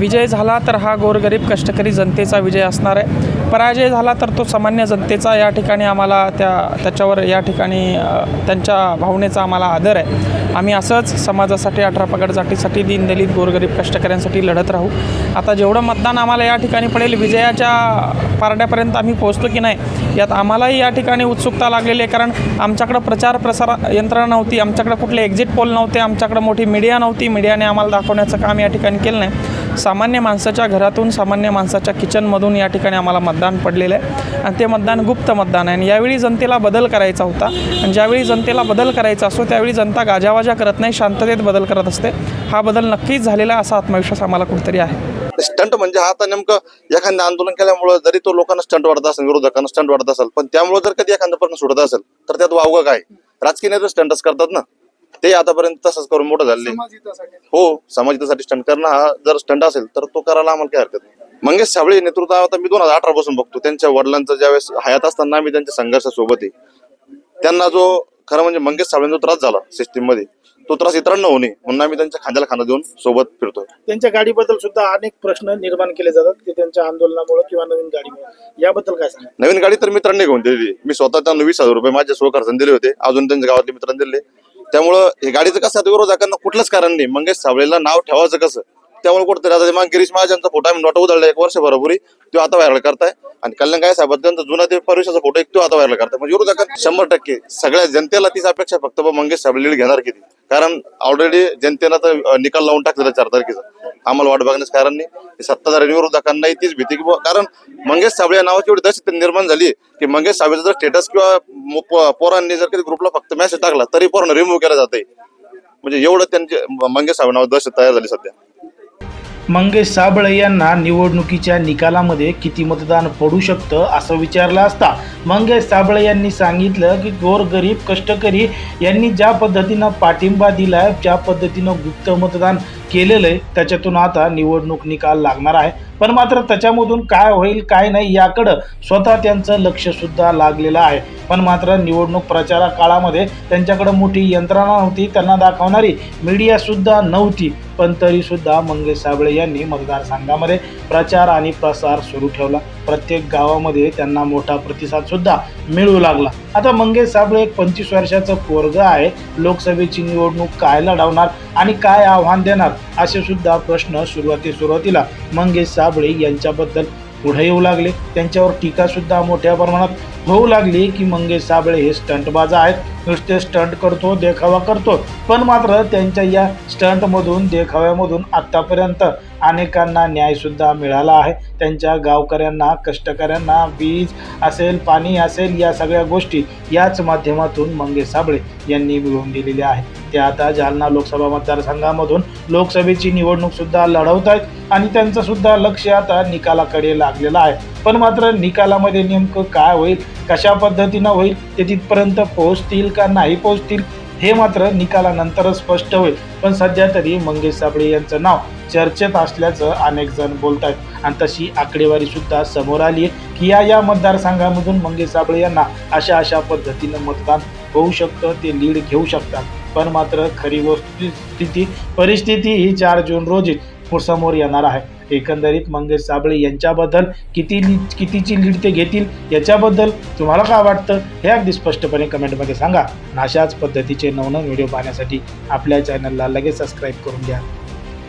विजय झाला तर हा गोरगरीब कष्टकरी जनतेचा विजय असणार आहे. पराजय झाला तर तो सामान्य जनतेचा या ठिकाणी आम्हाला त्या त्याच्यावर या ठिकाणी त्यांच्या भावनेचा आम्हाला आदर आहे. आम्ही असंच समाजासाठी अठरा पगड जातीसाठी दीनदलित गोरगरीब कष्टकऱ्यांसाठी लढत राहू. आता जेवढं मतदान आम्हाला या ठिकाणी पडेल विजयाच्या पारड्यापर्यंत आम्ही पोहोचतो की नाही यात आम्हालाही या ठिकाणी उत्सुकता लागलेली आहे. कारण आमच्याकडं प्रचार प्रसार यंत्रणा नव्हती आमच्याकडे कुठले एक्झिट पोल नव्हते आमच्याकडे मोठी मीडिया नव्हती. मीडियाने आम्हाला दाखवण्याचं काम या ठिकाणी केलं नाही. सामान्य माणसाच्या घरातून सामान्य माणसाच्या किचनमधून या ठिकाणी आम्हाला मतदान पडलेलं आहे. आणि ते मतदान गुप्त मतदान आहे. आणि यावेळी जनतेला बदल करायचा होता. आणि ज्यावेळी जनतेला बदल करायचा असतो त्यावेळी जनता गाजावाजा करत नाही शांततेत बदल करत असते. हा बदल नक्कीच झालेला असा आत्मविश्वास आम्हाला कुठेतरी आहे. स्टंट म्हणजे हा आता नेमकं एखादं आंदोलन केल्यामुळं जरी तो लोकांना स्टंट वाढत असेल विरोधकांना स्टंट वाढत असेल पण त्यामुळे जर कधी एखादं प्रश्न सुटत असेल तर त्यात वावगं काय? राजकीय नेते स्टंटच करतात ना. ते आतापर्यंत तसंच करून मोठं झाले हो समाजहितासाठी स्टंट करणं हा जर स्टंट असेल तर तो करायला आम्हाला काय हरकत नाही. मंगेश साबळे नेतृत्व आता मी दोन हजार अठरा पासून बघतो. त्यांच्या वडिलांचा ज्यावेळेस हयात असताना आम्ही त्यांच्या संघर्षासोबत आहे. त्यांना जो खरं म्हणजे मंगेश साबळेंचा जो त्रास झाला सिस्टीममध्ये तो त्रास इतरांना होणे म्हणून आम्ही त्यांच्या खांद्याला खांदा देऊन सोबत फिरतोय. त्यांच्या गाडीबद्दल सुद्धा अनेक प्रश्न निर्माण केले जातात की त्यांच्या आंदोलनामुळे किंवा नवीन गाडीमुळे. याबद्दल काय सांगा नवीन गाडी तर मित्रांनी घेऊन दिली मी स्वतः त्यांना वीस हजार रुपये माझ्या स्वखर्चाने दिले होते. अजून त्यांच्या गावातल्या मित्रांनी दिले. त्यामुळं हे गाडीचं कसं आहे, विरोधकांना कुठलंच कारण नाही. मंगेश सावळेला नाव ठेवायचं कसं? त्यामुळे कुठंतरी आता ते मग गिरीश महाजनचा फोटो आम्ही नोटा उधळला एक वर्षभरापूर्वी तो आता व्हायरल करताय. आणि कल्याण काय साहेब त्यांचा जुना ते परिषदेचा फोटो एक तो आता व्हायला करतात. म्हणजे विरोधकांना शंभर टक्के सगळ्या जनतेला तीच अपेक्षा फक्त बा मंगेश साहेब लीड घेणार किती? कारण ऑलरेडी जनतेनं तर निकाल लावून टाकलेला चार तारखेचा. आम्हाला वाट बघण्यास कारण नाही. सत्ताधारी विरोधकांनाही तीच भीती की कारण मंगेश साबळे या नावाची एवढी दहशत निर्माण झाली की मंगेश साबळेचा जर स्टेटस किंवा पोरांनी जर कधी ग्रुपला फक्त मेसेज टाकला तरी पोरांना रिमूव्ह केला जाते म्हणजे एवढं त्यांचे मंगेश साबळे नाव दहशत तयार झाली सध्या. मंगेश साबळे यांना निवडणुकीच्या निकालामध्ये किती मतदान पडू शकतं असं विचारलं असता. मंगेश साबळे यांनी सांगितलं की गोरगरीब कष्टकरी यांनी ज्या पद्धतीनं पाठिंबा दिलाय ज्या पद्धतीनं गुप्त मतदान केलेलं आहे त्याच्यातून आता निवडणूक निकाल लागणार आहे. पण मात्र त्याच्यामधून काय होईल काय नाही याकडं स्वतः त्यांचं लक्षसुद्धा लागलेलं आहे. पण मात्र निवडणूक प्रचारा काळामध्ये त्यांच्याकडं मोठी यंत्रणा नव्हती त्यांना दाखवणारी मीडियासुद्धा नव्हती. पण तरीसुद्धा मंगेश साबळे यांनी मतदारसंघामध्ये प्रचार आणि प्रसार सुरू ठेवला. प्रत्येक गावामध्ये त्यांना मोठा प्रतिसाद सुद्धा मिळू लागला. आता मंगेश साबळे एक पंचवीस वर्षाचं पोरग आहे. लोकसभेची निवडणूक काय लढवणार आणि काय आव्हान देणार असे सुद्धा प्रश्न सुरुवाती सुरुवातीला मंगेश साबळे यांच्याबद्दल पुढे येऊ लागले. त्यांच्यावर टीकासुद्धा मोठ्या प्रमाणात होऊ लागली की मंगेश साबळे हे स्टंटबाज आहेत. नुसते स्टंट करतो देखावा करतो. पण मात्र त्यांच्या या स्टंटमधून देखाव्यामधून आत्तापर्यंत अनेकांना न्यायसुद्धा मिळाला आहे. त्यांच्या गावकऱ्यांना कष्टकऱ्यांना वीज असेल पाणी असेल या सगळ्या गोष्टी याच माध्यमातून मंगेश साबळे यांनी मिळवून दिलेल्या आहेत. ते आता जालना लोकसभा मतदारसंघामधून लोकसभेची निवडणूक सुद्धा लढवत आहेत आणि त्यांचं सुद्धा लक्ष आता निकालाकडे लागलेलं आहे. पण मात्र निकालामध्ये नेमकं काय होईल कशा पद्धतीनं होईल ते तिथपर्यंत पोहोचतील का नाही पोहोचतील हे मात्र निकालानंतरच स्पष्ट होईल. पण सध्या तरी मंगेश साबळे यांचं नाव चर्चेत असल्याचं अनेक जण बोलत आहेत. आणि तशी आकडेवारी सुद्धा समोर आली आहे की या या मतदारसंघामधून मंगेश साबळे यांना अशा अशा पद्धतीनं मतदान होऊ शकतं ते लीड घेऊ शकतात. पण मात्र खरी वस्तुस्थिती परिस्थिती ही चार जून रोजी समोर येणार आहे. एकंदरीत मंगेश साबळे यांच्याबद्दल किती लीड कितीची लीड ते घेतील याच्याबद्दल तुम्हाला काय वाटतं हे अगदी स्पष्टपणे कमेंटमध्ये सांगा. अशाच पद्धतीचे नवनवीन व्हिडिओ पाहण्यासाठी आपल्या चॅनलला लगेच सबस्क्राईब करून घ्या.